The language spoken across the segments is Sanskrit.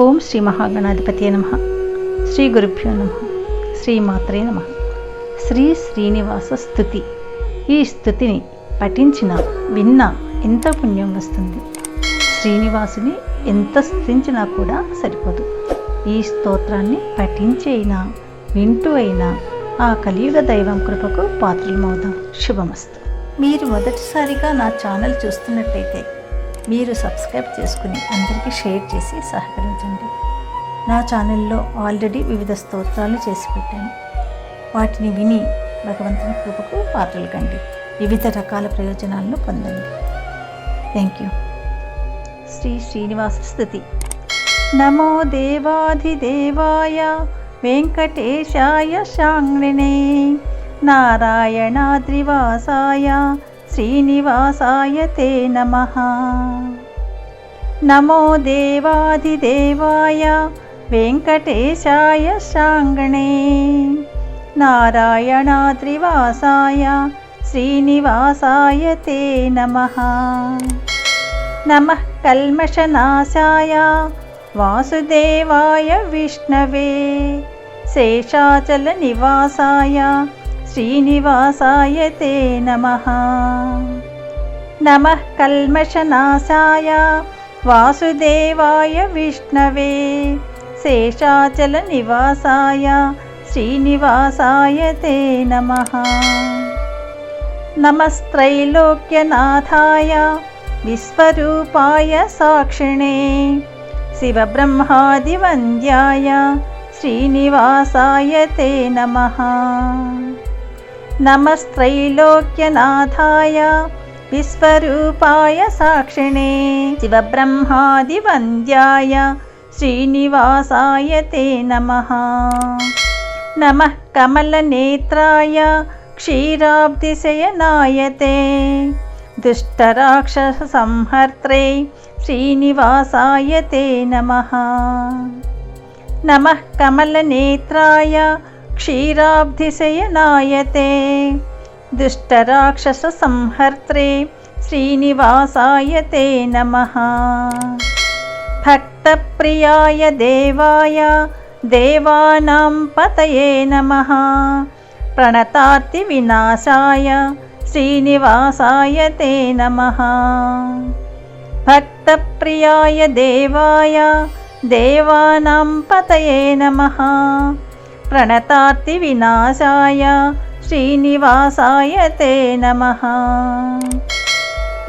ఓం శ్రీ మహాగణాధిపతి నమ. శ్రీ గురుభ్యో నమ. శ్రీమాత్రే నమ. శ్రీ శ్రీనివాస స్థుతి. ఈ స్థుతిని పఠించిన విన్న ఎంత పుణ్యం వస్తుంది? శ్రీనివాసుని ఎంత స్థుతించినా కూడా సరిపోదు. ఈ స్తోత్రాన్ని పఠించి అయినా వింటూ అయినా ఆ కలియుగ దైవం కృపకు పాత్రలమవుదాం. శుభమస్తు. మీరు మొదటిసారిగా నా ఛానల్ చూస్తున్నట్టయితే మీరు సబ్స్క్రైబ్ చేసుకుని అందరికీ షేర్ చేసి సహకరించండి. నా ఛానల్లో ఆల్రెడీ వివిధ స్తోత్రాలు చేసి పెట్టాను. వాటిని విని భగవంతుని కృపకు పాత్రలు కండి. వివిధ రకాల ప్రయోజనాలను పొందండి. థ్యాంక్ యూ శ్రీ శ్రీనివాస స్థుతి. నమో దేవాధిదేవాయ వెంకటేశాయ శాంగ్రిణే. నారాయణాద్రివాసాయ श्रीनिवासाय ते नमः। नमो देवाधिदेवाय वेङ्कटेशाय शाङ्गणे नारायणाद्रिवासाय श्रीनिवासाय ते नमः। नमः कल्मषनाशाय वासुदेवाय विष्णवे। शेषाचलनिवासाय श्रीनिवासाय ते नमः। नमः कल्मषनाशाय वासुदेवाय विष्णवे शेषाचलनिवासाय श्रीनिवासाय ते नमः। नमस्त्रैलोक्यनाथाय विश्वरूपाय साक्षिणे शिवब्रह्मादिवन्द्याय श्रीनिवासाय ते नमः। नमस्त्रैलोक्यनाथाय विश्वरूपाय साक्षिणे शिवब्रह्मादिवन्द्याय श्रीनिवासाय ते नमः नमः कमलनेत्राय क्षीराब्धिशयनाय ते दुष्टराक्षससंहर्त्रे श्रीनिवासाय ते नमः नमः कमलनेत्राय क्षीराब्धिशयनाय ते दुष्टराक्षसंहर्त्रे श्रीनिवासाय ते नमः। भक्तप्रियाय देवाय देवानां पतये नमः। प्रणतार्तिविनाशाय श्रीनिवासाय ते नमः। भक्तप्रियाय देवाय देवानां पतये नमः प्रणतार्तिविनाशाय श्रीनिवासाय ते नमः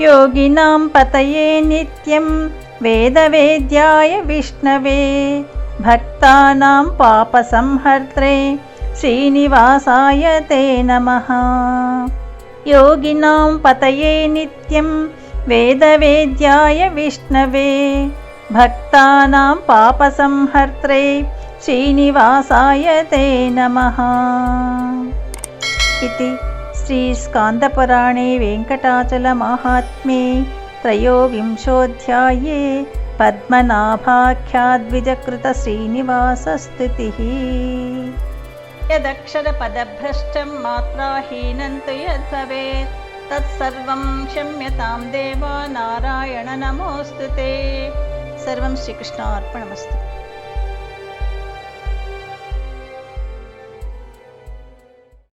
योगिनां पतये नित्यं वेदवेद्याय विष्णवे भक्तानां पापसंहर्त्रे श्रीनिवासाय ते नमः योगिनां पतये नित्यं वेदवेद्याय विष्णवे भक्तानां पापसंहर्त्रे श्रीनिवासाय ते नमः। इति श्रीस्कान्दपुराणे वेङ्कटाचलमाहात्म्ये त्रयोविंशोऽध्याये पद्मनाभाख्याद्विजकृतश्रीनिवासस्तुतिः। यदक्षरपदभ्रष्टं मात्राहीनं तु यद्भवेत् तत्सर्वं क्षम्यतां देवा नारायण नमोऽस्तु ते। सर्वं श्रीकृष्णार्पणमस्तु